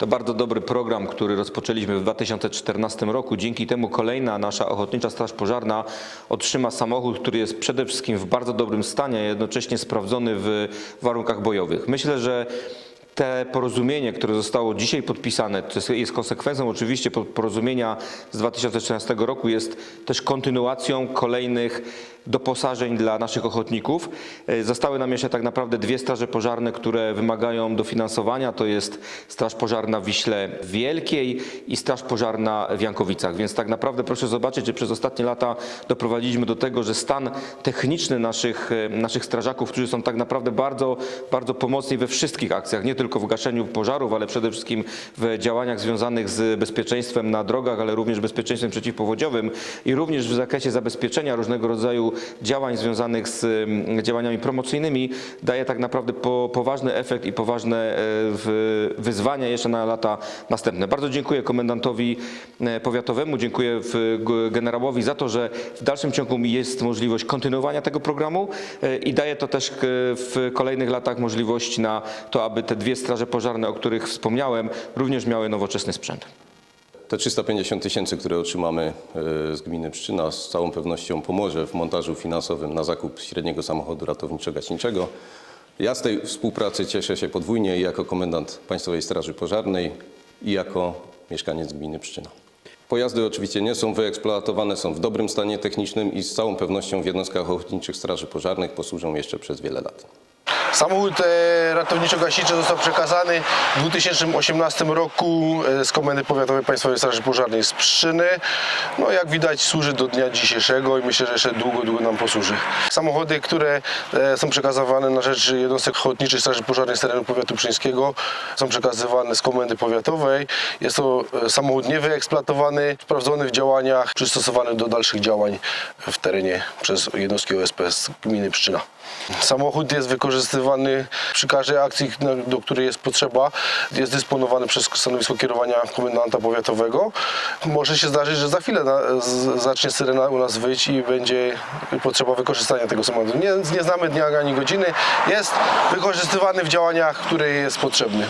To bardzo dobry program, który rozpoczęliśmy w 2014 roku. Dzięki temu kolejna nasza Ochotnicza Straż Pożarna otrzyma samochód, który jest przede wszystkim w bardzo dobrym stanie, jednocześnie sprawdzony w warunkach bojowych. Myślę, że te porozumienie, które zostało dzisiaj podpisane, to jest- konsekwencją oczywiście po- porozumienia z 2014 roku, jest też kontynuacją kolejnych doposażeń dla naszych ochotników. E, Zostały nam jeszcze tak naprawdę dwie straże pożarne, które wymagają dofinansowania. To jest Straż Pożarna w Wiśle Wielkiej i Straż Pożarna w Jankowicach. Więc tak naprawdę proszę zobaczyć, że przez ostatnie lata doprowadziliśmy do tego, że stan techniczny naszych, e, naszych strażaków, którzy są tak naprawdę bardzo, bardzo pomocni we wszystkich akcjach, nie tylko w gaszeniu pożarów, ale przede wszystkim w działaniach związanych z bezpieczeństwem na drogach, ale również bezpieczeństwem przeciwpowodziowym i również w zakresie zabezpieczenia różnego rodzaju działań związanych z mm, działaniami promocyjnymi daje tak naprawdę po, poważny efekt i poważne e, wyzwania jeszcze na lata następne. Bardzo dziękuję komendantowi e, powiatowemu, dziękuję generałowi za to, że w dalszym ciągu jest możliwość kontynuowania tego programu e, i daje to też w kolejnych latach możliwość na to, aby te dwie straże pożarne, o których wspomniałem, również miały nowoczesny sprzęt. Te 350 tysięcy, które otrzymamy e, z gminy Pszczyna, z całą pewnością pomoże w montażu finansowym na zakup średniego samochodu ratowniczo-gaśniczego. Ja z tej współpracy cieszę się podwójnie i jako komendant Państwowej Straży Pożarnej i jako mieszkaniec gminy Pszczyna. Pojazdy oczywiście nie są wyeksploatowane, są w dobrym stanie technicznym i z całą pewnością w jednostkach ochotniczych straży pożarnych posłużą jeszcze przez wiele lat. Samochód e, ratowniczo-gaśniczy został przekazany w 2018 roku e, z Komendy Powiatowej Państwowej Straży Pożarnej z Pszczyny. No jak widać służy do dnia dzisiejszego i myślę, że jeszcze długo, długo nam posłuży. Samochody, które e, są przekazywane na rzecz jednostek ochotniczych Straży Pożarnej z terenu powiatu pszczyńskiego są przekazywane z Komendy Powiatowej. Jest to samochód niewyeksploatowany, sprawdzony w działaniach, przystosowany do dalszych działań w terenie przez jednostki OSP z gminy Pszczyna. Samochód jest wykorzystywany przy każdej akcji, do której jest potrzeba. Jest dysponowany przez stanowisko kierowania komendanta powiatowego. Może się zdarzyć, że za chwilę na, z, zacznie syrena u nas wyjść i będzie potrzeba wykorzystania tego samochodu. Nie, nie znamy dnia ani godziny. Jest wykorzystywany w działaniach, które jest potrzebny.